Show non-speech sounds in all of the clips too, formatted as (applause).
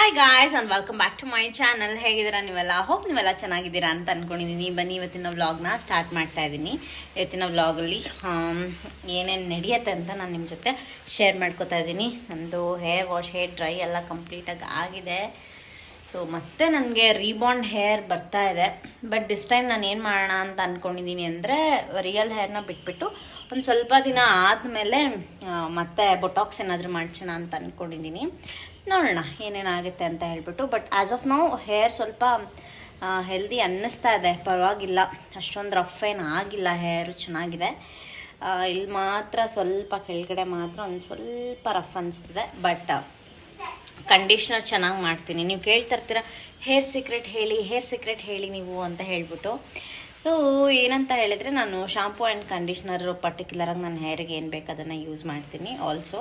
Hi guys and welcome back to my channel ಹೇಗಿದ್ದೀರಾ ನೀವೆಲ್ಲ? Hope ನೀವೆಲ್ಲ ಚೆನ್ನಾಗಿದ್ದೀರಾ ಅಂತ ಅಂದ್ಕೊಂಡಿದ್ದೀನಿ ಬನ್ನಿ ಇವತ್ತಿನ ವ್ಲಾಗ್ನ ಸ್ಟಾರ್ಟ್ ಮಾಡ್ತಾ ಇದ್ದೀನಿ. ಇವತ್ತಿನ ವ್ಲಾಗಲ್ಲಿ ಏನೇನು ನಡೆಯುತ್ತೆ ಅಂತ ನಾನು ನಿಮ್ಮ ಜೊತೆ ಶೇರ್ ಮಾಡ್ಕೋತಾ ಇದ್ದೀನಿ. ನಂದು ಹೇರ್ ವಾಶ್ ಹೇರ್ ಡ್ರೈ ಎಲ್ಲ ಕಂಪ್ಲೀಟಾಗಿ ಆಗಿದೆ. ಸೊ ಮತ್ತೆ ನನಗೆ ರೀಬಾಂಡ್ ಹೇರ್ ಬರ್ತಾ ಇದೆ. ಬಟ್ ದಿಸ್ ಟೈಮ್ ನಾನು ಏನು ಮಾಡೋಣ ಅಂತ ಅಂದ್ಕೊಂಡಿದ್ದೀನಿ ಅಂದರೆ ರಿಯಲ್ ಹೇರ್ನ ಬಿಟ್ಬಿಟ್ಟು ಒಂದು ಸ್ವಲ್ಪ ದಿನ ಆದಮೇಲೆ ಮತ್ತೆ ಬೊಟಾಕ್ಸ್ ಏನಾದರೂ ಮಾಡ್ಸೋಣ ಅಂತ ಅಂದ್ಕೊಂಡಿದ್ದೀನಿ ನೋಡೋಣ ಏನೇನಾಗುತ್ತೆ ಅಂತ ಹೇಳ್ಬಿಟ್ಟು. ಬಟ್ ಆ್ಯಸ್ ಆಫ್ ನಾವು ಹೇರ್ ಸ್ವಲ್ಪ ಹೆಲ್ದಿ ಅನ್ನಿಸ್ತಾ ಇದೆ. ಪರವಾಗಿಲ್ಲ. ಅಷ್ಟೊಂದು ರಫ್ ಏನು ಆಗಿಲ್ಲ. ಹೇರು ಚೆನ್ನಾಗಿದೆ. ಇಲ್ಲಿ ಮಾತ್ರ ಸ್ವಲ್ಪ ಕೆಳಗಡೆ ಮಾತ್ರ ಒಂದು ಸ್ವಲ್ಪ ರಫ್ ಅನಿಸ್ತಿದೆ. ಬಟ್ ಕಂಡೀಷ್ನರ್ ಚೆನ್ನಾಗಿ ಮಾಡ್ತೀನಿ. ನೀವು ಕೇಳ್ತಾ ಇರ್ತೀರ ಹೇರ್ ಸೀಕ್ರೆಟ್ ಹೇಳಿ ಹೇರ್ ಸೀಕ್ರೆಟ್ ಹೇಳಿ ನೀವು ಅಂತ ಹೇಳ್ಬಿಟ್ಟು. ಸೊ ಏನಂತ ಹೇಳಿದರೆ ನಾನು ಶಾಂಪೂ ಆ್ಯಂಡ್ ಕಂಡೀಷ್ನರ್ ಪರ್ಟಿಕ್ಯುಲರಾಗಿ ನನ್ನ ಹೇರಿಗೆ ಏನು ಬೇಕು ಅದನ್ನು ಯೂಸ್ ಮಾಡ್ತೀನಿ. ಆಲ್ಸೋ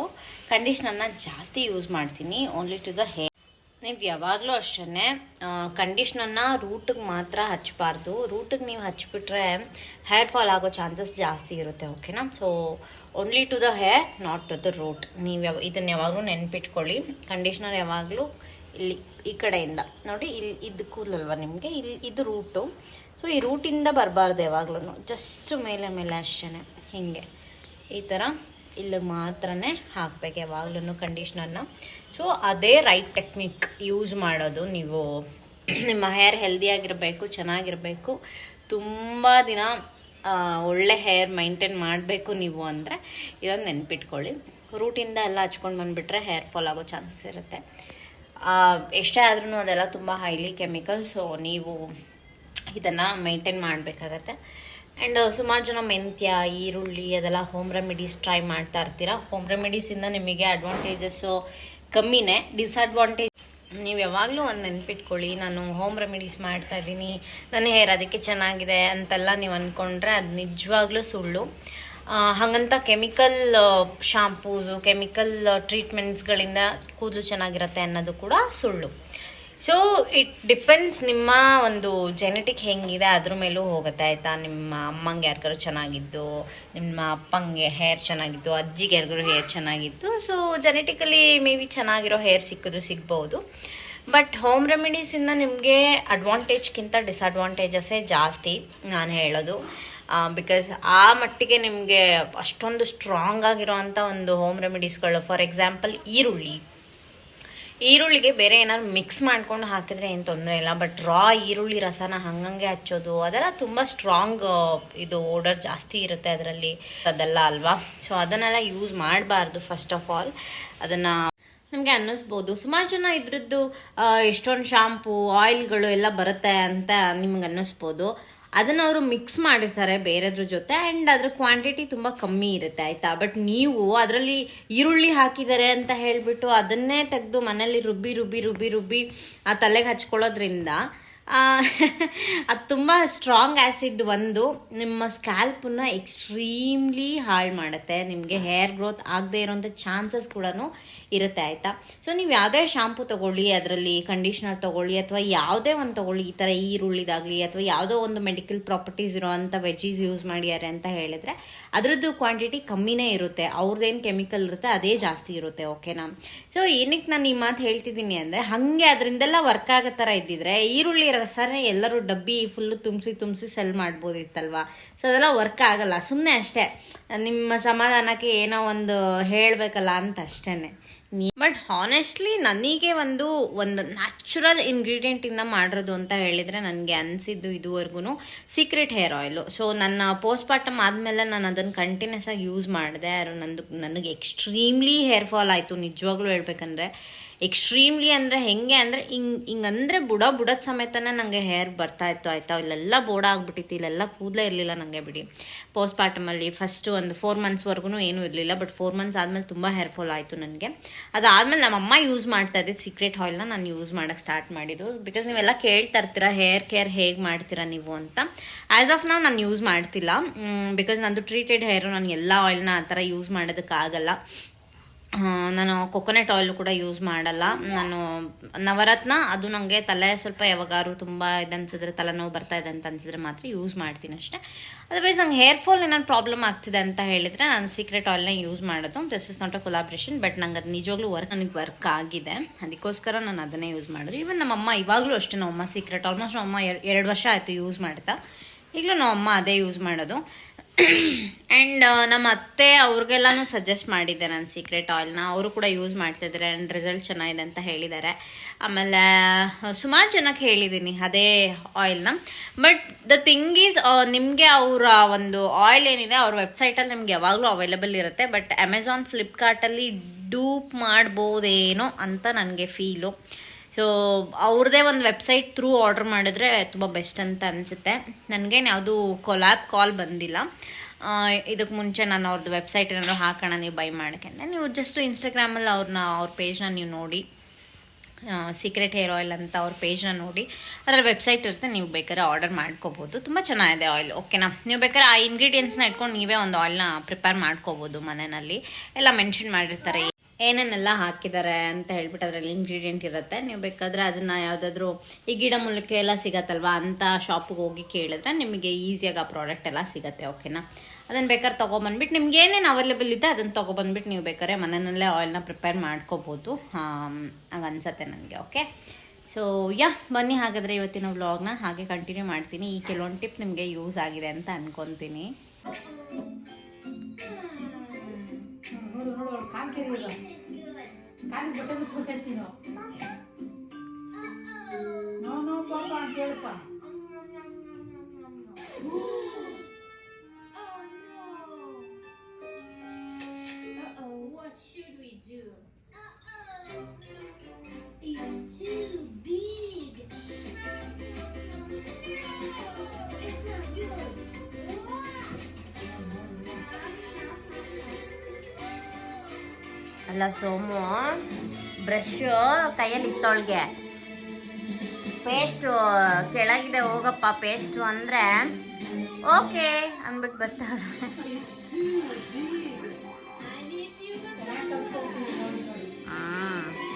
ಕಂಡೀಷ್ನರ್ನ ಜಾಸ್ತಿ ಯೂಸ್ ಮಾಡ್ತೀನಿ. ಓನ್ಲಿ ಟು ದ ಹೇರ್ ನೀವು ಯಾವಾಗಲೂ ಅಷ್ಟೇ ಕಂಡೀಷ್ನರ್ನ ರೂಟಿಗೆ ಮಾತ್ರ ಹಚ್ಚಬಾರ್ದು ರೂಟಿಗೆ ನೀವು ಹಚ್ಬಿಟ್ರೆ ಹೇರ್ ಫಾಲ್ ಆಗೋ ಚಾನ್ಸಸ್ ಜಾಸ್ತಿ ಇರುತ್ತೆ ಓಕೆನಾ so only to the hair not to the root ನೀವು ಯಾವ ಇದನ್ನು ಯಾವಾಗಲೂ ನೆನ್ಪಿಟ್ಕೊಳ್ಳಿ. ಕಂಡೀಷ್ನರ್ ಯಾವಾಗಲೂ ಇಲ್ಲಿ ಈ ಕಡೆಯಿಂದ. ನೋಡಿ, ಇಲ್ಲಿ, ಇದು ಕೂದಲಲ್ವ ನಿಮಗೆ? ಇಲ್ಲಿ, ಇದು ರೂಟು ಸೊ ಈ ರೂಟಿಂದ ಬರಬಾರ್ದು ಯಾವಾಗ್ಲೂ ಜಸ್ಟ್ ಮೇಲೆ ಮೇಲೆ ಅಷ್ಟೇ ಹೀಗೆ. ಈ ಥರ ಇಲ್ಲಿ ಮಾತ್ರ ಹಾಕ್ಬೇಕು ಯಾವಾಗ್ಲೂ ಕಂಡೀಷ್ನರ್ನ ಸೊ ಅದೇ ರೈಟ್ ಟೆಕ್ನಿಕ್ ಯೂಸ್ ಮಾಡೋದು ನೀವು. ನಿಮ್ಮ ಹೇರ್ ಹೆಲ್ದಿಯಾಗಿರಬೇಕು ಚೆನ್ನಾಗಿರಬೇಕು. ತುಂಬ ದಿನ ಒಳ್ಳೆ ಹೇರ್ ಮೈಂಟೈನ್ ಮಾಡಬೇಕು ನೀವು ಅಂದರೆ ಇದೊಂದು ನೆನ್ಪಿಟ್ಕೊಳ್ಳಿ. ರೂಟಿಂದ ಎಲ್ಲ ಹಚ್ಕೊಂಡು ಬಂದುಬಿಟ್ರೆ ಹೇರ್ ಫಾಲ್ ಆಗೋ ಚಾನ್ಸಸ್ ಇರುತ್ತೆ. ಎಷ್ಟೇ ಆದ್ರೂ ಅದೆಲ್ಲ ತುಂಬ ಹೈಲಿ ಕೆಮಿಕಲ್ ಸೊ ನೀವು ಇದನ್ನು ಮೇಂಟೈನ್ ಮಾಡಬೇಕಾಗತ್ತೆ. ಆ್ಯಂಡ್ ಸುಮಾರು ಜನ ಮೆಂತ್ಯ, ಈರುಳ್ಳಿ, ಅದೆಲ್ಲ ಹೋಮ್ ರೆಮಿಡೀಸ್ ಟ್ರೈ ಮಾಡ್ತಾ ಇರ್ತೀರ? ಹೋಮ್ ರೆಮಿಡೀಸಿಂದ ನಿಮಗೆ ಅಡ್ವಾಂಟೇಜಸ್ಸು ಕಮ್ಮಿನೇ. ಡಿಸ್ಅಡ್ವಾಂಟೇಜ್ ನೀವು ಯಾವಾಗಲೂ ಒಂದು ನೆನ್ಪಿಟ್ಕೊಳ್ಳಿ, ನಾನು ಹೋಮ್ ರೆಮಿಡೀಸ್ ಮಾಡ್ತಾ ಇದ್ದೀನಿ, ನನ್ನ ಹೇರ್ ಅದಕ್ಕೆ ಚೆನ್ನಾಗಿದೆ ಅಂತೆಲ್ಲ ನೀವು ಅಂದ್ಕೊಂಡ್ರೆ ಅದು ನಿಜವಾಗ್ಲೂ ಸುಳ್ಳು. ಹಾಗಂತ ಕೆಮಿಕಲ್ ಶಾಂಪೂಸು ಕೆಮಿಕಲ್ ಟ್ರೀಟ್ಮೆಂಟ್ಸ್ಗಳಿಂದ ಕೂದಲು ಚೆನ್ನಾಗಿರುತ್ತೆ ಅನ್ನೋದು ಕೂಡ ಸುಳ್ಳು. ಸೊ ಇಟ್ ಡಿಪೆಂಡ್ಸ್ ನಿಮ್ಮ ಒಂದು ಜೆನೆಟಿಕ್ ಹೆಂಗಿದೆ, ಅದ್ರ ಮೇಲೂ ಹೋಗುತ್ತೆ, ಆಯಿತಾ? ನಿಮ್ಮ ಅಮ್ಮಂಗೆ ಯಾರಿಗಾರು ಚೆನ್ನಾಗಿದ್ದು, ನಿಮ್ಮ ಅಪ್ಪಂಗೆ ಹೇರ್ ಚೆನ್ನಾಗಿತ್ತು ಅಜ್ಜಿಗೆ ಯಾರಿಗಾರು ಹೇರ್ ಚೆನ್ನಾಗಿತ್ತು ಸೊ ಜೆನೆಟಿಕಲಿ ಮೇ ಬಿ ಚೆನ್ನಾಗಿರೋ ಹೇರ್ ಸಿಕ್ಕಿದ್ರು ಸಿಗ್ಬೋದು. ಬಟ್ ಹೋಮ್ ರೆಮಿಡೀಸಿಂದ ನಿಮಗೆ ಅಡ್ವಾಂಟೇಜ್ಗಿಂತ ಡಿಸ್ಅಡ್ವಾಂಟೇಜಸ್ಸೇ ಜಾಸ್ತಿ ನಾನು ಹೇಳೋದು. ಬಿಕಾಸ್ ಆ ಮಟ್ಟಿಗೆ ನಿಮಗೆ ಅಷ್ಟೊಂದು ಸ್ಟ್ರಾಂಗ್ ಆಗಿರೋವಂಥ ಒಂದು ಹೋಮ್ ರೆಮಿಡೀಸ್ಗಳು ಫಾರ್ ಎಕ್ಸಾಂಪಲ್ ಈರುಳ್ಳಿ. ಈರುಳ್ಳಿಗೆ ಬೇರೆ ಏನಾದ್ರು ಮಿಕ್ಸ್ ಮಾಡ್ಕೊಂಡು ಹಾಕಿದ್ರೆ ಏನು ತೊಂದರೆ ಇಲ್ಲ. ಬಟ್ ರಾ ಈರುಳ್ಳಿ ರಸನ ಹಂಗಂಗೆ ಹಚ್ಚೋದು, ಅದೆಲ್ಲ ತುಂಬ ಸ್ಟ್ರಾಂಗ್ ಇದು ಓಡರ್ ಜಾಸ್ತಿ ಇರುತ್ತೆ ಅದರಲ್ಲಿ. ಅದೆಲ್ಲ ಅಲ್ವಾ? ಸೊ ಅದನ್ನೆಲ್ಲ ಯೂಸ್ ಮಾಡಬಾರ್ದು ಫಸ್ಟ್ ಆಫ್ ಆಲ್ ಅದನ್ನು ನಮಗೆ ಅನ್ನಿಸ್ಬೋದು. ಸುಮಾರು ಜನ ಇದ್ರದ್ದು ಎಷ್ಟೊಂದು ಶಾಂಪೂ ಆಯಿಲ್ಗಳು ಎಲ್ಲ ಬರುತ್ತೆ ಅಂತ ನಿಮ್ಗೆ ಅನ್ನಿಸ್ಬೋದು. ಅದನ್ನ ಅವರು ಮಿಕ್ಸ್ ಮಾಡಿರ್ತಾರೆ ಬೇರೆದ್ರ ಜೊತೆ ಆ್ಯಂಡ್ ಅದರ ಕ್ವಾಂಟಿಟಿ ತುಂಬ ಕಮ್ಮಿ ಇರುತ್ತೆ, ಆಯಿತಾ? ಬಟ್ ನೀವು ಅದರಲ್ಲಿ ಈರುಳ್ಳಿ ಹಾಕಿದ್ದಾರೆ ಅಂತ ಹೇಳಿಬಿಟ್ಟು ಅದನ್ನೇ ತೆಗೆದು ಮನೇಲಿ ರುಬ್ಬಿ ರುಬ್ಬಿ ರುಬ್ಬಿ ರುಬ್ಬಿ ಆ ತಲೆಗೆ ಹಚ್ಕೊಳ್ಳೋದ್ರಿಂದ ಅದು ತುಂಬ ಸ್ಟ್ರಾಂಗ್ ಆ್ಯಸಿಡ್ ಒಂದು ನಿಮ್ಮ ಸ್ಕ್ಯಾಲ್ಪನ್ನು ಎಕ್ಸ್ಟ್ರೀಮ್ಲಿ ಹಾಳು ಮಾಡುತ್ತೆ. ನಿಮಗೆ ಹೇರ್ ಗ್ರೋತ್ ಆಗದೆ ಇರೋಂಥ ಚಾನ್ಸಸ್ ಕೂಡ ಇರುತ್ತೆ ಆಯಿತಾ? ಸೊ ನೀವು ಯಾವುದೇ ಶಾಂಪು ತೊಗೊಳ್ಳಿ, ಅದರಲ್ಲಿ ಕಂಡೀಷ್ನರ್ ತೊಗೊಳ್ಳಿ, ಅಥವಾ ಯಾವುದೇ ಒಂದು ತೊಗೊಳ್ಳಿ, ಈ ಥರ ಈರುಳ್ಳಿದಾಗಲಿ, ಅಥವಾ ಯಾವುದೋ ಒಂದು ಮೆಡಿಕಲ್ ಪ್ರಾಪರ್ಟೀಸ್ ಇರೋವಂಥ ವೆಜ್ಜೀಸ್ ಯೂಸ್ ಮಾಡ್ಯಾರೆ ಅಂತ ಹೇಳಿದ್ರೆ, ಅದರದ್ದು ಕ್ವಾಂಟಿಟಿ ಕಮ್ಮಿನೇ ಇರುತ್ತೆ. ಅವ್ರದ್ದೇನು ಕೆಮಿಕಲ್ ಇರುತ್ತೆ, ಅದೇ ಜಾಸ್ತಿ ಇರುತ್ತೆ ಓಕೆನಾ ಸೊ ಏನಕ್ಕೆ ನಾನು ಈ ಮಾತು ಹೇಳ್ತಿದ್ದೀನಿ ಅಂದರೆ, ಹಾಗೆ ಅದರಿಂದೆಲ್ಲ ವರ್ಕ್ ಆಗೋ ಥರ ಇದ್ದಿದ್ರೆ, ಈರುಳ್ಳಿ ರಸನೇ ಎಲ್ಲರೂ ಡಬ್ಬಿ ಫುಲ್ಲು ತುಂಬಿಸಿ ತುಂಬಿಸಿ ಸೆಲ್ ಮಾಡ್ಬೋದಿತ್ತಲ್ವಾ? ಸೊ ಅದೆಲ್ಲ ವರ್ಕ್ ಆಗಲ್ಲ. ಸುಮ್ಮನೆ ಅಷ್ಟೇ. ನಿಮ್ಮ ಸಮಾಧಾನಕ್ಕೆ ಏನೋ ಒಂದು ಹೇಳಬೇಕಲ್ಲ ಅಂತ ಅಷ್ಟೇ ಬಟ್ ಹಾನೆಸ್ಟ್ಲಿ ನನಗೆ ಒಂದು ಒಂದು ನ್ಯಾಚುರಲ್ ಇಂಗ್ರೀಡಿಯೆಂಟಿಂದ ಮಾಡಿರೋದು ಅಂತ ಹೇಳಿದರೆ ನನಗೆ ಅನಿಸಿದ್ದು ಇದುವರೆಗೂ ಸೀಕ್ರೆಟ್ ಹೇರ್ ಆಯಿಲು ಸೊ ನನ್ನ ಪೋಸ್ಟ್ ಪಾರ್ಟಮ್ ಆದಮೇಲೆ ನಾನು ಅದನ್ನು ಕಂಟಿನ್ಯೂಸ್ ಆಗಿ ಯೂಸ್ ಮಾಡಿದೆ. ನಂದು, ನನಗೆ ಎಕ್ಸ್ಟ್ರೀಮ್ಲಿ ಹೇರ್ ಫಾಲ್ ಆಯಿತು. ನಿಜವಾಗ್ಲೂ ಹೇಳ್ಬೇಕಂದ್ರೆ ಎಕ್ಸ್ಟ್ರೀಮ್ಲಿ ಅಂದರೆ ಹೆಂಗೆ ಅಂದರೆ ಹಿಂಗೆ ಹಿಂಗಂದರೆ ಬುಡ, ಬುಡದ ಸಮೇತನೇ ನನಗೆ ಹೇರ್ ಬರ್ತಾ ಇತ್ತು, ಆಯಿತಾ? ಇಲ್ಲೆಲ್ಲ ಬೋಡ ಆಗಿಬಿಟ್ಟಿತ್ತು, ಇಲ್ಲೆಲ್ಲ ಕೂದಲೇ ಇರಲಿಲ್ಲ ನನಗೆ ಬಿಡಿ. ಪೋಸ್ಟ್ ಪಾರ್ಟಮಲ್ಲಿ ಫಸ್ಟ್ ಒಂದು ಫೋರ್ ಮಂತ್ಸ್ವರೆಗೂ ಏನೂ ಇರಲಿಲ್ಲ ಬಟ್ ಫೋರ್ ಮಂತ್ಸ್ ಆದಮೇಲೆ ತುಂಬ ಹೇರ್ ಫಾಲ್ ಆಯಿತು ನನಗೆ. ಅದಾದಮೇಲೆ ನಮ್ಮಮ್ಮ ಯೂಸ್ ಮಾಡ್ತಾ ಇದ್ದೆ ಸೀಕ್ರೆಟ್ ಆಯಿಲ್ನ ನಾನು ಯೂಸ್ ಮಾಡೋಕ್ಕೆ ಸ್ಟಾರ್ಟ್ ಮಾಡಿದ್ದು. ಬಿಕಾಸ್ ನೀವೆಲ್ಲ ಕೇಳ್ತಾ ಇರ್ತೀರಾ ಹೇರ್ ಕೇರ್ ಹೇಗೆ ಮಾಡ್ತೀರಾ ನೀವು ಅಂತ. ಆ್ಯಸ್ ಆಫ್ ನಾವು ನಾನು ಯೂಸ್ ಮಾಡ್ತಿಲ್ಲ. ಬಿಕಾಸ್ ನಂದು ಟ್ರೀಟೆಡ್ ಹೇರು ನಾನು ಎಲ್ಲ ಆಯಿಲ್ನ ಆ ಥರ ಯೂಸ್ ಮಾಡೋದಕ್ಕಾಗಲ್ಲ. ನಾನು ಕೊಕೊನೆಟ್ ಆಯಿಲ್ ಕೂಡ ಯೂಸ್ ಮಾಡಲ್ಲ. ನಾನು ನವರತ್ನ, ಅದು ನನಗೆ ತಲೆ ಸ್ವಲ್ಪ ಯಾವಾಗಾರು ತುಂಬ ಇದನ್ಸಿದ್ರೆ ತಲೆನೋವು ಬರ್ತಾ ಇದೆ ಅಂತ ಅನ್ಸಿದ್ರೆ ಮಾತ್ರ ಯೂಸ್ ಮಾಡ್ತೀನಿ ಅಷ್ಟೇ. ಅದರ್ವೈಸ್ ನಂಗೆ ಹೇರ್ ಫಾಲ್ ಏನಾದ್ರು ಪ್ರಾಬ್ಲಮ್ ಆಗ್ತಿದೆ ಅಂತ ಹೇಳಿದ್ರೆ ನಾನು ಸೀಕ್ರೆಟ್ ಆಯಿಲ್ನ ಯೂಸ್ ಮಾಡೋದು. This is not a collaboration but ನಂಗೆ ಅದು ನಿಜವಾಗ್ಲೂ ವರ್ಕ್ ನನಗೆ ವರ್ಕ್ ಆಗಿದೆ. ಅದಕ್ಕೋಸ್ಕರ ನಾನು ಅದನ್ನೇ ಯೂಸ್ ಮಾಡೋದು. ಈವನ್ ನಮ್ಮಮ್ಮ ಇವಾಗಲೂ ಅಷ್ಟೇ ನಮ್ಮಮ್ಮ ಸೀಕ್ರೆಟ್ ಆಲ್ಮೋಸ್ಟ್ ನಮ್ಮಮ್ಮ ಎರಡು ವರ್ಷ ಆಯಿತು ಯೂಸ್ ಮಾಡ್ತಾ. ಈಗಲೂ ನಮ್ಮಮ್ಮ ಅದೇ ಯೂಸ್ ಮಾಡೋದು. ಆ್ಯಂಡ್ ನಮ್ಮ ಅತ್ತೆ ಅವ್ರಿಗೆಲ್ಲಾನು ಸಜೆಸ್ಟ್ ಮಾಡಿದ್ದೆ ನಾನು ಸೀಕ್ರೆಟ್ ಆಯಿಲ್ನ ಅವರು ಕೂಡ ಯೂಸ್ ಮಾಡ್ತಿದ್ದಾರೆ ಆ್ಯಂಡ್ ರಿಸಲ್ಟ್ ಚೆನ್ನಾಗಿದೆ ಅಂತ ಹೇಳಿದ್ದಾರೆ. ಆಮೇಲೆ ಸುಮಾರು ಜನಕ್ಕೆ ಹೇಳಿದ್ದೀನಿ ಅದೇ ಆಯಿಲ್ನ ಬಟ್ ದ ಥಿಂಗ್ ಈಸ್ ನಿಮಗೆ ಅವರ ಒಂದು ಆಯಿಲ್ ಏನಿದೆ ಅವ್ರ ವೆಬ್ಸೈಟಲ್ಲಿ ನಿಮ್ಗೆ ಯಾವಾಗಲೂ ಅವೈಲೇಬಲ್ ಇರುತ್ತೆ. ಬಟ್ ಅಮೆಝಾನ್ ಫ್ಲಿಪ್ಕಾರ್ಟಲ್ಲಿ ಡೂಪ್ ಮಾಡ್ಬೋದೇನೋ ಅಂತ ನನಗೆ ಫೀಲು ಸೊ ಅವ್ರದ್ದೇ ಒಂದು ವೆಬ್ಸೈಟ್ ಥ್ರೂ ಆರ್ಡರ್ ಮಾಡಿದ್ರೆ ತುಂಬ ಬೆಸ್ಟ್ ಅಂತ ಅನಿಸುತ್ತೆ. ನನಗೇನು ಯಾವುದು ಕೊಲ್ಯಾಬ್ ಕಾಲ್ ಬಂದಿಲ್ಲ. ಇದಕ್ಕೆ ಮುಂಚೆ ನಾನು ಅವ್ರದ್ದು ವೆಬ್ಸೈಟ್ ಏನಾದ್ರು ಹಾಕೋಣ, ನೀವು ಬೈ ಮಾಡ್ಕೊಂಡೆ ನೀವು ಜಸ್ಟ್ ಇನ್ಸ್ಟಾಗ್ರಾಮಲ್ಲಿ ಅವ್ರನ್ನ ಅವ್ರ ಪೇಜ್ನ ನೀವು ನೋಡಿ. ಸೀಕ್ರೆಟ್ ಹೇರ್ ಆಯಿಲ್ ಅಂತ ಅವ್ರ ಪೇಜ್ನ ನೋಡಿ. ಅದರ ವೆಬ್ಸೈಟ್ ಇರುತ್ತೆ, ನೀವು ಬೇಕಾದ್ರೆ ಆರ್ಡರ್ ಮಾಡ್ಕೋಬೋದು. ತುಂಬ ಚೆನ್ನಾಗಿದೆ ಆಯಿಲ್ ಓಕೆನಾ ನೀವು ಬೇಕಾದ್ರೆ ಆ ಇಂಗ್ರೀಡಿಯೆಂಟ್ಸ್ನ ಇಟ್ಕೊಂಡು ನೀವೇ ಒಂದು ಆಯಿಲ್ನ ಪ್ರಿಪೇರ್ ಮಾಡ್ಕೋಬೋದು ಮನೆಯಲ್ಲಿ. ಎಲ್ಲ ಮೆನ್ಷನ್ ಮಾಡಿರ್ತಾರೆ ಏನೇನೆಲ್ಲ ಹಾಕಿದ್ದಾರೆ ಅಂತ ಹೇಳ್ಬಿಟ್ಟು ಅದರಲ್ಲಿ ಇಂಗ್ರೀಡಿಯೆಂಟ್ ಇರುತ್ತೆ. ನೀವು ಬೇಕಾದ್ರೆ ಅದನ್ನ ಯಾವುದಾದ್ರೂ ಈ ಗಿಡ ಮೂಲಕ ಎಲ್ಲ ಸಿಗತ್ತಲ್ವಾ ಅಂತ ಶಾಪಿಗೆ ಹೋಗಿ ಕೇಳಿದ್ರೆ ನಿಮಗೆ ಈಸಿಯಾಗಿ ಆ ಪ್ರಾಡಕ್ಟ್ ಎಲ್ಲ ಸಿಗತ್ತೆ ಓಕೆನಾ ಅದನ್ನ ಬೇಕಾದ್ರೆ ತೊಗೊಬಂದ್ಬಿಟ್ಟು ನಿಮ್ಗೆ ಏನೇನು ಅವೈಲೇಬಲ್ ಇದೆ ಅದನ್ನು ತೊಗೊಬಂದ್ಬಿಟ್ಟು ನೀವು ಬೇಕಾದ್ರೆ ಮನೆಯಲ್ಲೇ ಆಯಿಲ್ನ ಪ್ರಿಪೇರ್ ಮಾಡ್ಕೋಬೋದು. ಹಂಗೆ ಅನ್ಸತ್ತೆ ನನಗೆ ಓಕೆ ಸೊ ಯಾ, ಬನ್ನಿ ಹಾಗಾದರೆ ಇವತ್ತಿನ ವ್ಲಾಗ್ನ ಹಾಗೆ ಕಂಟಿನ್ಯೂ ಮಾಡ್ತೀನಿ. ಈ ಕೆಲವೊಂದು ಟಿಪ್ ನಿಮಗೆ ಯೂಸ್ ಆಗಿದೆ ಅಂತ ಅನ್ಕೊತೀನಿ. ನೋಡು ನೋಡು ಅವ್ಳು ಕಾಲ್ ಕೆರಿಯೋದು ಕಾಲಿಗೆ ಬಟ್ಟೆ ಮುಚ್ಬೇಕಂತೀವಿ ನಾವು ನೋ ನೋ ಪಾಪ ಅಂತ ಹೇಳಪ್ಪ. Uh-oh, what should we do? ಅಲ್ಲ ಸೋಮು ಬ್ರಷು ಕೈಯಲ್ಲಿ ಇತ್ತೊಳ್ಗೆ ಪೇಸ್ಟು ಕೆಳಗಿದೆ ಹೋಗಪ್ಪ ಪೇಸ್ಟು ಅಂದರೆ ಓಕೆ ಅಂದ್ಬಿಟ್ಟು ಬರ್ತಾಳೆ. I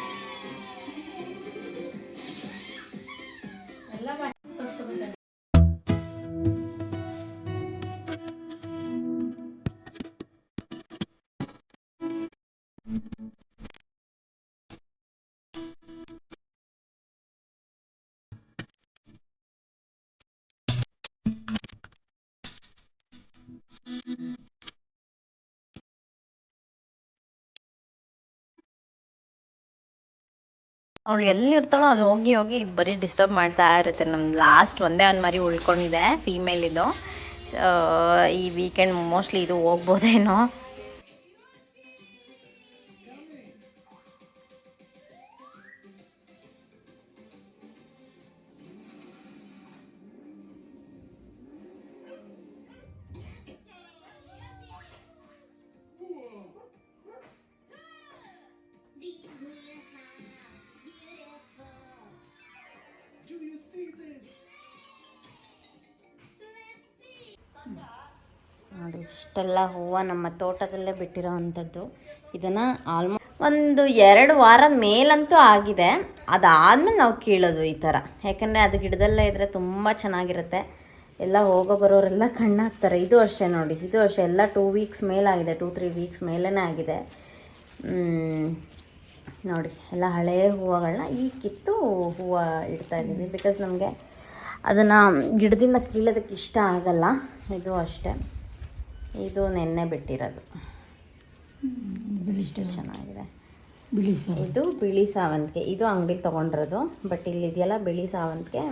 ಅವಳು ಎಲ್ಲಿರ್ತಾಳೋ ಅದು ಹೋಗಿ ಹೋಗಿ ಬರೀ ಡಿಸ್ಟರ್ಬ್ ಮಾಡ್ತಾ ಇರುತ್ತೆ. ನಮ್ಮ ಲಾಸ್ಟ್ ಒಂದೇ ಒಂದು ಮರಿ ಉಳ್ಕೊಂಡಿದೆ ಇದು. ಈ ವೀಕೆಂಡ್ ಮೋಸ್ಟ್ಲಿ ಇದು ಹೋಗ್ಬೋದೇನೋ. ಇಷ್ಟೆಲ್ಲ ಹೂವು ನಮ್ಮ ತೋಟದಲ್ಲೇ ಬಿಟ್ಟಿರೋ ಅಂಥದ್ದು. ಇದನ್ನು ಆಲ್ಮೋಸ್ಟ್ ಒಂದು ಎರಡು ವಾರದ ಮೇಲಂತೂ ಆಗಿದೆ. ಅದಾದಮೇಲೆ ನಾವು ಕೀಳೋದು ಈ ಥರ. ಯಾಕಂದರೆ ಅದು ಗಿಡದಲ್ಲೇ ಇದ್ದರೆ ತುಂಬ ಚೆನ್ನಾಗಿರುತ್ತೆ. ಎಲ್ಲ ಹೋಗೋ ಬರೋರೆಲ್ಲ ಕಣ್ಣಾಗ್ತಾರೆ ಇದು ಅಷ್ಟೇ ನೋಡಿ. ಇದು ಅಷ್ಟೇ. ಎಲ್ಲ ಟೂ ವೀಕ್ಸ್ ಮೇಲಾಗಿದೆ ಟೂ ತ್ರೀ ವೀಕ್ಸ್ ಮೇಲೇ ಆಗಿದೆ. ನೋಡಿ. ಎಲ್ಲ ಹಳೆಯ ಹೂವುಗಳನ್ನ ಈ ಕಿತ್ತು ಹೂವು ಇಡ್ತಾ ಇದ್ದೀವಿ. ಬಿಕಾಸ್ ನಮಗೆ ಅದನ್ನು ಗಿಡದಿಂದ ಕೀಳೋದಕ್ಕೆ ಇಷ್ಟ ಆಗಲ್ಲ. ಇದು ಅಷ್ಟೇ. ಇದು ನೆನ್ನೆ ಬಿಟ್ಟಿರೋದು. ಎಷ್ಟು ಚೆನ್ನಾಗಿದೆ. ಬಿಳಿ ಇದು ಬಿಳಿ ಸಾವಂತಿಗೆ. ಇದು ಅಂಗಡಿಲಿ ತೊಗೊಂಡಿರೋದು ಬಟ್ ಇಲ್ಲಿ ಇದೆಯಲ್ಲ ಬಿಳಿ ಸಾವಂತಿಗೆ.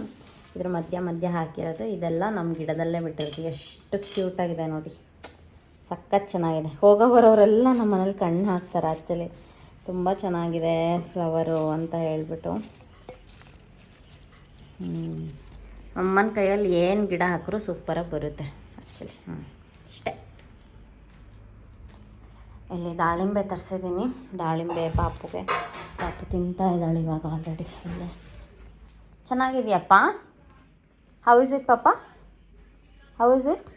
ಇದ್ರ ಮಧ್ಯ ಮಧ್ಯ ಹಾಕಿರೋದು. ಇದೆಲ್ಲ ನಮ್ಮ ಗಿಡದಲ್ಲೇ ಬಿಟ್ಟಿರೋದು. ಎಷ್ಟು ಕ್ಯೂಟಾಗಿದೆ ನೋಡಿ. ಸಖತ್ ಚೆನ್ನಾಗಿದೆ. ಹೋಗೋ ಬರೋರೆಲ್ಲ ನಮ್ಮ ಮನೇಲಿ ಕಣ್ಣು ಹಾಕ್ತಾರೆ ಆ್ಯಕ್ಚುಲಿ ತುಂಬ ಚೆನ್ನಾಗಿದೆ ಫ್ಲವರು ಅಂತ ಹೇಳ್ಬಿಟ್ಟು. ಅಮ್ಮನ ಕೈಯಲ್ಲಿ ಏನು ಗಿಡ ಹಾಕಿದ್ರು ಸೂಪರಾಗಿ ಬರುತ್ತೆ ಆ್ಯಕ್ಚುಲಿ ಹ್ಞೂ ಇಷ್ಟೇ. ಇಲ್ಲಿ ದಾಳಿಂಬೆ ತರಿಸಿದ್ದೀನಿ. ದಾಳಿಂಬೆ ಪಾಪುಗೆ. ಪಾಪು ತಿಂತಾ ಇದ್ದಾಳೆ ಇವಾಗ ಆಲ್ರೆಡಿ ಇಲ್ಲೇ. ಚೆನ್ನಾಗಿದೆಯಪ್ಪ? ಹೌ ಇಸ್ ಇಟ್ ಪಾಪ? ಹೌ ಇಸ್ ಇಟ್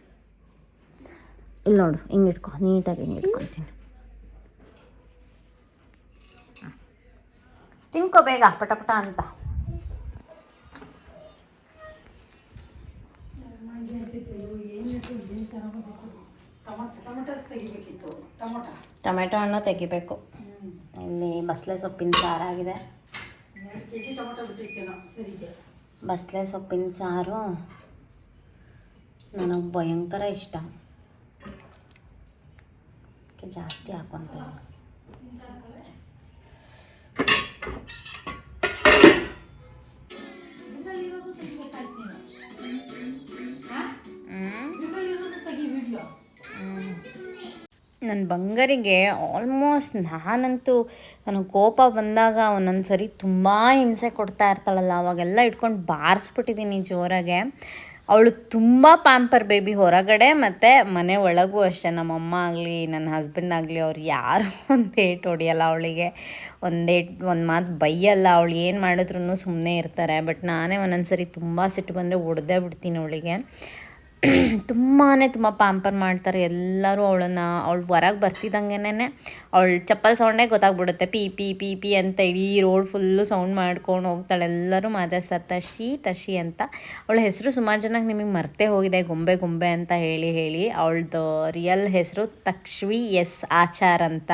ಇಲ್ಲಿ ನೋಡು, ಹಿಂಗೆ ಇಟ್ಕೊ. ನೀಟಾಗಿ ಹಿಂಗೆ ಇಟ್ಕೊತೀನಿ. ತಿನ್ಕೋ ಬೇಗ, ಪಟ ಪಟ ಅಂತ. ಟೊಮಟೊ ಹಣ್ಣು ತೆಗಿಬೇಕು. ಇಲ್ಲಿ ಬಸಳೆ ಸೊಪ್ಪಿನ ಸಾರಾಗಿದೆ ಬಸಳೆ ಸೊಪ್ಪಿನ ಸಾರು ನನಗೆ ಭಯಂಕರ ಇಷ್ಟ. ಜಾಸ್ತಿ ಹಾಕೊತೀನಿ. ನನ್ನ ಬಂಗಾರಿಗೆ ಆಲ್ಮೋಸ್ಟ್ ನಾನಂತೂ ನನಗೆ ಕೋಪ ಬಂದಾಗ ಒಂದೊಂದು ಸರಿ ತುಂಬ ಹಿಂಸೆ ಕೊಡ್ತಾ ಇರ್ತಾಳಲ್ಲ, ಅವಾಗೆಲ್ಲ ಇಟ್ಕೊಂಡು ಬಾರಿಸ್ಬಿಟ್ಟಿದ್ದೀನಿ ಜೋರಾಗೆ. ಅವಳು ತುಂಬ ಪ್ಯಾಂಪರ್ ಬೇಬಿ ಹೊರಗಡೆ, ಮತ್ತು ಮನೆ ಒಳಗೂ ಅಷ್ಟೇ. ನಮ್ಮಮ್ಮ ಆಗಲಿ, ನನ್ನ ಹಸ್ಬೆಂಡ್ ಆಗಲಿ, ಅವ್ರು ಯಾರು ಒಂದು ಏಟ್ ಹೊಡಿಯಲ್ಲ ಅವಳಿಗೆ. ಒಂದೇಟ್ ಒಂದು ಮಾತು ಬೈಯಲ್ಲ, ಅವಳು ಏನು ಮಾಡಿದ್ರು ಸುಮ್ಮನೆ ಇರ್ತಾರೆ. ಬಟ್ ನಾನೇ ಒಂದೊಂದು ಸರಿ ತುಂಬ ಸಿಟ್ಟು ಬಂದರೆ ಹೊಡೆದೇ ಬಿಡ್ತೀನಿ ಅವಳಿಗೆ. (clears throat) ತುಂಬಾ ತುಂಬ ಪ್ಯಾಂಪರ್ ಮಾಡ್ತಾರೆ. ಎಲ್ಲರೂ ಅವಳನ್ನ, ಅವಳು ಹೊರಗೆ ಬರ್ತಿದ್ದಂಗೆನೇ ಅವಳು ಚಪ್ಪಲ್ ಸೌಂಡೇ ಗೊತ್ತಾಗ್ಬಿಡುತ್ತೆ. ಪಿ ಪಿ ಪಿ ಪಿ ಅಂತ ಇಡೀ ರೋಡ್ ಫುಲ್ಲು ಸೌಂಡ್ ಮಾಡ್ಕೊಂಡು ಹೋಗ್ತಾಳೆ. ಎಲ್ಲರೂ ಮಾತಾಡ್ತಾರೆ ತಶಿ ತಶಿ ಅಂತ. ಅವಳ ಹೆಸರು ಸುಮಾರು ಜನಕ್ಕೆ ನಿಮಗೆ ಮರ್ತೇ ಹೋಗಿದೆ. ಗೊಂಬೆ ಗೊಂಬೆ ಅಂತ ಹೇಳಿ ಹೇಳಿ ಅವಳದು ರಿಯಲ್ ಹೆಸರು ತಕ್ಷ್ವಿ ಎಸ್ ಆಚಾರ್ ಅಂತ.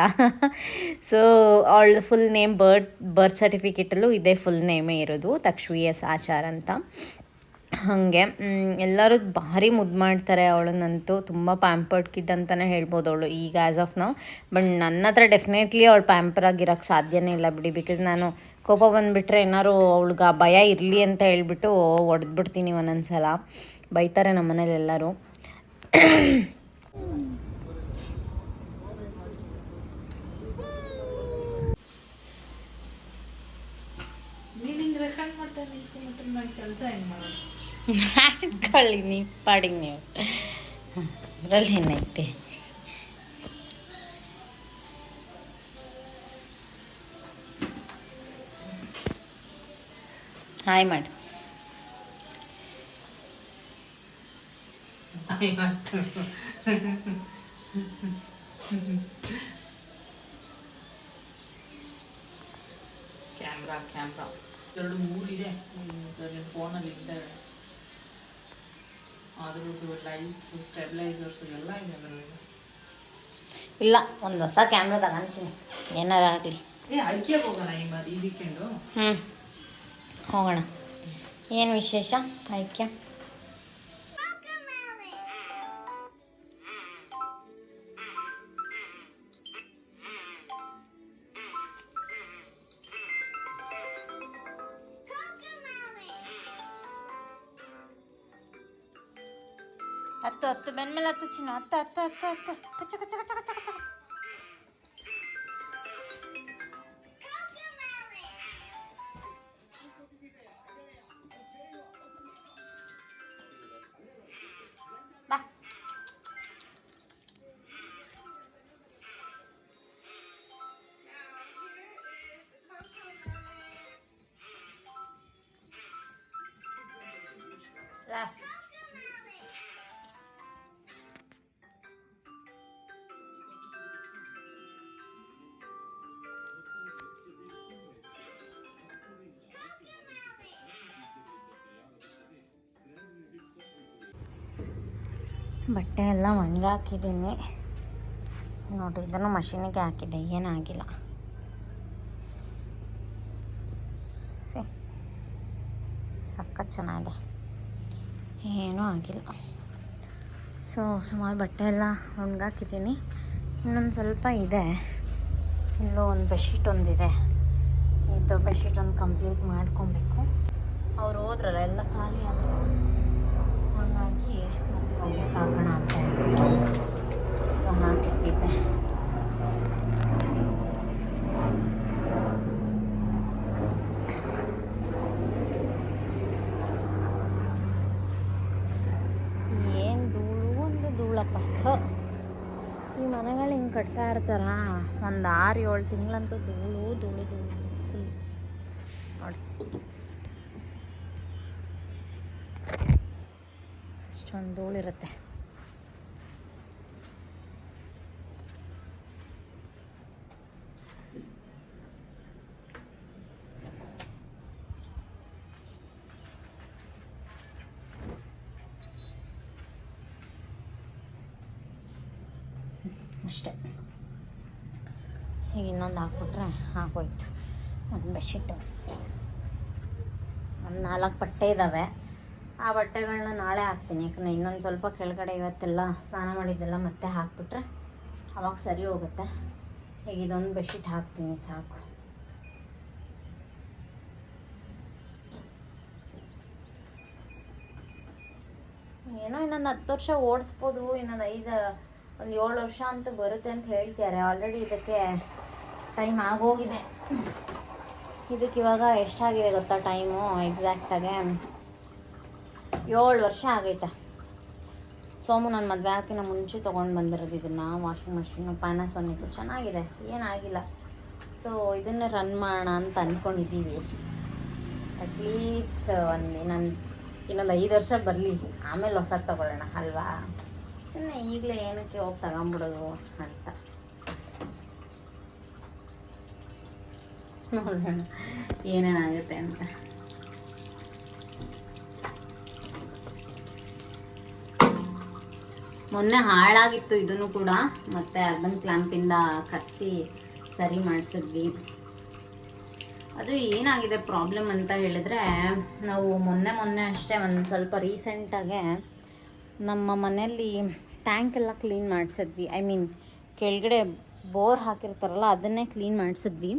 ಸೊ ಅವಳದು ಫುಲ್ ನೇಮ್ ಬರ್ತ್ ಬರ್ತ್ ಸರ್ಟಿಫಿಕೇಟಲ್ಲೂ ಇದೇ ಫುಲ್ ನೇಮೇ ಇರೋದು. ತಕ್ಷ್ವಿ ಎಸ್ ಆಚಾರ್ ಅಂತ. ಹಾಗೆ ಎಲ್ಲರೂ ಭಾರಿ ಮುದ್ದು ಮಾಡ್ತಾರೆ ಅವಳನ್ನಂತೂ. ತುಂಬ ಪ್ಯಾಂಪರ್ಡ್ ಕಿಡ್ ಅಂತಲೇ ಹೇಳ್ಬೋದು ಅವಳು ಈಗ ಆ್ಯಸ್ ಆಫ್ ನಾವು ಬಟ್ ನನ್ನ ಹತ್ರ ಡೆಫಿನೆಟ್ಲಿ ಅವಳು ಪ್ಯಾಂಪರ್ ಆಗಿರೋಕ್ಕೆ ಸಾಧ್ಯನೇ ಇಲ್ಲ ಬಿಡಿ ಬಿಕಾಸ್ ನಾನು ಕೋಪ ಬಂದುಬಿಟ್ರೆ ಏನಾದ್ರು ಅವಳಿಗೆ ಆ ಭಯ ಇರಲಿ ಅಂತ ಹೇಳ್ಬಿಟ್ಟು ಹೊಡೆದ್ಬಿಡ್ತೀನಿ ಒಂದೊಂದು ಸಲ ಬೈತಾರೆ ನಮ್ಮ ಮನೇಲಿ ಎಲ್ಲರೂ. ನೀನು ಹಿಂಗೆ ರೆಕಾರ್ಡ್ ಮಾಡ್ತಾ ನಿಂತು ಮತ್ತೆ ಮಾಡಿ ಕೆಲಸ ಮಾಡ್ಕೊಳ್ಳಿ ನೀವು ಪಾಡಿಗೆ ನೀವು ಅದರಲ್ಲಿ ಏನೈತೆ ಹಾಯ್ ಮಾಡಿ ಕ್ಯಾಮ್ರಾ ಕ್ಯಾಮ್ರಾ ಎರಡು ಮೂರಿದೆ ಇದರಲ್ಲಿ ಫೋನಲ್ಲಿ ಇದ್ದಾವೆ ಆದರೂ ಲೈಟ್ಸು ಸ್ಟೆಬಿಲೈಸರ್ಸು ಎಲ್ಲ ಇದೆ? ಇಲ್ಲ ಒಂದು ಹೊಸ ಕ್ಯಾಮ್ರಾ ತಗೊಂತೀನಿ. ಏನಾರ ಆಗಲಿ. ಏ ಐಕೆ ಹೋಗೋಣ ಈ ಮರಿ ಈ ವೀಕೆಂಡು ಹ್ಞೂ ಹೋಗೋಣ. ಏನು ವಿಶೇಷ ಐಕ್ಯ ಹತ್ತು ಹತ್ತು ಬೆನ್ಮೇಲೆ ಹತ್ತು ಚಿನ್ನ ಹತ್ತು ಹತ್ತು ಹತ್ತು ಹತ್ತು ಕಚ್ಚ ಕಚ್ಚ ಕಚ್ಚ ಕಚ್ಚ ಕಚ್ಚ ಕಚ್ಚ. ಬಟ್ಟೆ ಎಲ್ಲ ಒಣಗಾಕಿದ್ದೀನಿ. ನೋಡಿರಿ, ಇದನ್ನು ಮಷೀನಿಗೆ ಹಾಕಿದ್ದೆ, ಏನಾಗಿಲ್ಲ. ಸಿ, ಸಖತ್ ಚೆನ್ನಾಗಿದೆ. ಏನೂ ಆಗಿಲ್ಲ. ಸೊ, ಸುಮಾರು ಬಟ್ಟೆ ಎಲ್ಲ ಒಣಗಾಕಿದ್ದೀನಿ. ಇನ್ನೊಂದು ಸ್ವಲ್ಪ ಇದೆ. ಇಲ್ಲೂ ಒಂದು ಬೆಡ್ಶೀಟ್ ಒಂದಿದೆ. ಇದು ಬೆಡ್ಶೀಟ್ ಒಂದು ಕಂಪ್ಲೀಟ್ ಮಾಡ್ಕೊಬೇಕು. ಅವ್ರು ಹೋದ್ರಲ್ಲ, ಎಲ್ಲ ಖಾಲಿ ಆಗಿದೆ ಹಾಗಾಗಿ ಹೋಗ್ಲಿಕ್ಕೆ ಆಗೋಣ ಅಂತ ಹೇಳ್ಬಿಟ್ಟು ಹಾಕಿಟ್ಟಿದ್ದೆ ಏನು ಧೂಳು, ಒಂದು ಧೂಳಪ್ಪ. ಈ ಮನೆಗಳು ಹಿಂಗೆ ಕಟ್ತಾ ಇರ್ತಾರ. ಒಂದು ಆರು ಏಳು ತಿಂಗಳಂತೂ ಧೂಳು ಧೂಳು ಧೂಳು. ನೋಡಿ. ಚಂದ ಧೂಳಿರುತ್ತೆ ಅಷ್ಟೆ. ಈಗ ಇನ್ನೊಂದು ಹಾಕ್ಬಿಟ್ರೆ ಹಾಕೋಯ್ತು ಒಂದು ಬೆಡ್ಶೀಟು. ಒಂದು ನಾಲ್ಕು ಬಟ್ಟೆ ಇದ್ದಾವೆ ಆ ಬಟ್ಟೆಗಳನ್ನ ನಾಳೆ ಹಾಕ್ತೀನಿ. ಯಾಕಂದರೆ ಇನ್ನೊಂದು ಸ್ವಲ್ಪ ಕೆಳಗಡೆ ಇವತ್ತೆಲ್ಲ ಸ್ನಾನ ಮಾಡಿದ್ದೆಲ್ಲ ಮತ್ತೆ ಹಾಕ್ಬಿಟ್ರೆ ಅವಾಗ ಸರಿ ಹೋಗುತ್ತೆ. ಈಗ ಇದೊಂದು ಬೆಡ್ಶೀಟ್ ಹಾಕ್ತೀನಿ, ಸಾಕು. ಏನೋ ಇನ್ನೊಂದು ಹತ್ತು ವರ್ಷ ಓಡಿಸ್ಬೋದು, ಇನ್ನೊಂದು ಐದು, ಒಂದು ಏಳು ವರ್ಷ ಅಂತೂ ಬರುತ್ತೆ ಅಂತ ಹೇಳ್ತಾರೆ ಆಲ್ರೆಡಿ ಇದಕ್ಕೆ ಟೈಮ್ ಆಗೋಗಿದೆ. ಇದಕ್ಕೆ ಇವಾಗ ಎಷ್ಟಾಗಿದೆ ಗೊತ್ತಾ ಟೈಮು ಎಕ್ಸಾಕ್ಟಾಗೆ ಏಳು ವರ್ಷ ಆಗೈತೆ. ಸೋಮು ನನ್ನ ಮದುವೆ ಹಾಕಿನ ಮುಂಚೆ ತೊಗೊಂಡು ಬಂದಿರೋದು ಇದನ್ನು ವಾಷಿಂಗ್ ಮಷಿನು ಪ್ಯಾನಾಸೋನಿಕ್ ಚೆನ್ನಾಗಿದೆ. ಏನಾಗಿಲ್ಲ ಸೊ ಇದನ್ನು ರನ್ ಮಾಡೋಣ ಅಂತ ಅಂದ್ಕೊಂಡಿದ್ದೀವಿ ಅಟ್ಲೀಸ್ಟ್ ಒಂದು ಇನ್ನೊಂದು ಇನ್ನೊಂದು ಐದು ವರ್ಷ ಬರಲಿ. ಆಮೇಲೆ ಹೊಸ ತೊಗೊಳ್ಳೋಣ, ಅಲ್ವಾ? ಸುಮ್ಮನೆ ಈಗಲೇ ಏನಕ್ಕೆ ಹೋಗಿ ತಗೊಂಬಿಡೋದು ಅಂತ. ನೋಡೋಣ ಏನೇನಾಗುತ್ತೆ ಅಂತ. ಮೊನ್ನೆ ಹಾಳಾಗಿತ್ತು ಇದನ್ನು ಕೂಡ. ಮತ್ತೆ ಅರ್ಬನ್ ಕ್ಲಾಂಪಿಂದ ಕರೆಸಿ ಸರಿ ಮಾಡಿಸಿದ್ವಿ. ಅದು ಏನಾಗಿದೆ ಪ್ರಾಬ್ಲಮ್ ಅಂತ ಹೇಳಿದ್ರೆ, ನಾವು ಮೊನ್ನೆ ಮೊನ್ನೆ ಅಷ್ಟೇ ಒಂದು ಸ್ವಲ್ಪ ರೀಸೆಂಟಾಗೆ ನಮ್ಮ ಮನೆಯಲ್ಲಿ ಟ್ಯಾಂಕ್ ಎಲ್ಲ ಕ್ಲೀನ್ ಮಾಡಿಸಿದ್ವಿ. ಐ ಮೀನ್ ಕೆಳಗಡೆ ಬೋರ್ ಹಾಕಿರ್ತಾರಲ್ಲ, ಅದನ್ನೇ ಕ್ಲೀನ್ ಮಾಡಿಸಿದ್ವಿ.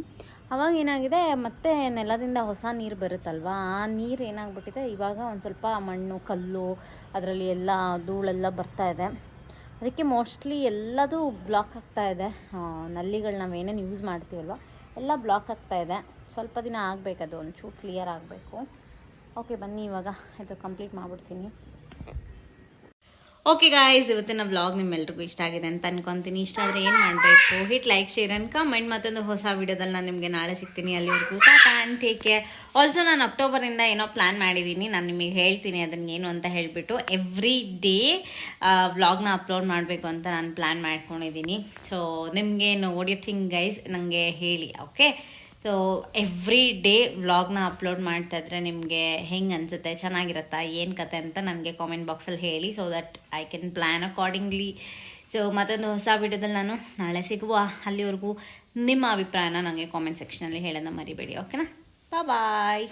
ಅವಾಗ ಏನಾಗಿದೆ, ಮತ್ತೆ ನೆಲದಿಂದ ಹೊಸ ನೀರು ಬರುತ್ತಲ್ವ, ಆ ನೀರು ಏನಾಗ್ಬಿಟ್ಟಿದೆ, ಇವಾಗ ಒಂದು ಸ್ವಲ್ಪ ಮಣ್ಣು, ಕಲ್ಲು, ಅದರಲ್ಲಿ ಎಲ್ಲ ಧೂಳೆಲ್ಲ ಬರ್ತಾ ಇದೆ. ಅದಕ್ಕೆ ಮೋಸ್ಟ್ಲಿ ಎಲ್ಲದೂ ಬ್ಲಾಕ್ ಆಗ್ತಾ ಇದೆ. ನಲ್ಲಿಗಳು ನಾವೇನೇನು ಯೂಸ್ ಮಾಡ್ತೀವಲ್ವ, ಎಲ್ಲ ಬ್ಲಾಕ್ ಆಗ್ತಾ ಇದೆ. ಸ್ವಲ್ಪ ದಿನ ಆಗಬೇಕದು ಒಂಚೂರು ಕ್ಲಿಯರ್ ಆಗಬೇಕು. ಓಕೆ ಬನ್ನಿ ಇವಾಗ, ಇದು ಕಂಪ್ಲೀಟ್ ಮಾಡಿಬಿಡ್ತೀನಿ. ಓಕೆ ಗಾಯ್ಸ್ ಇವತ್ತಿನ ವ್ಲಾಗ್ ನಿಮ್ಮೆಲ್ರಿಗೂ ಇಷ್ಟ ಆಗಿದೆ ಅಂತ ಅನ್ಕೊಂತೀನಿ. ಇಷ್ಟ ಆದರೆ ಏನು ಮಾಡಬೇಕು? Hit like share and comment ಮತ್ತೊಂದು ಹೊಸ ವಿಡಿಯೋದಲ್ಲಿ ನಾನು ನಿಮಗೆ ನಾಳೆ ಸಿಗ್ತೀನಿ. ಅಲ್ಲಿವರೆಗೂ tata and take care also ನಾನು ಅಕ್ಟೋಬರಿಂದ ಏನೋ ಪ್ಲ್ಯಾನ್ ಮಾಡಿದ್ದೀನಿ ನಾನು ನಿಮಗೆ ಹೇಳ್ತೀನಿ ಅದನ್ನ ಏನು ಅಂತ ಹೇಳಿಬಿಟ್ಟು ಎವ್ರಿ ಡೇ ವ್ಲಾಗ್ನ ಅಪ್ಲೋಡ್ ಮಾಡಬೇಕು ಅಂತ ನಾನು ಪ್ಲ್ಯಾನ್ ಮಾಡ್ಕೊಂಡಿದ್ದೀನಿ ಸೊ ನಿಮಗೆ ವಾಟ್ ಥಿಂಗ್ ಗೈಸ್ ನನಗೆ ಹೇಳಿ ಓಕೆ ಸೊ ಎವ್ರಿ ಡೇ ವ್ಲಾಗ್ನ ಅಪ್ಲೋಡ್ ಮಾಡ್ತಾ ಇದ್ರೆ ನಿಮಗೆ ಹೆಂಗೆ ಅನಿಸುತ್ತೆ? ಚೆನ್ನಾಗಿರುತ್ತಾ? ಏನು ಕತೆ ಅಂತ ನನಗೆ ಕಾಮೆಂಟ್ ಬಾಕ್ಸಲ್ಲಿ ಹೇಳಿ so that I can plan accordingly so ಮತ್ತೊಂದು ಹೊಸ ವಿಡಿಯೋದಲ್ಲಿ ನಾನು ನಾಳೆ ಸಿಗುವ. ಅಲ್ಲಿವರೆಗೂ ನಿಮ್ಮ ಅಭಿಪ್ರಾಯನ ನನಗೆ ಕಾಮೆಂಟ್ ಸೆಕ್ಷನಲ್ಲಿ ಹೇಳೋಣ ಮರಿಬೇಡಿ ಓಕೆನಾ ಬಾಯ್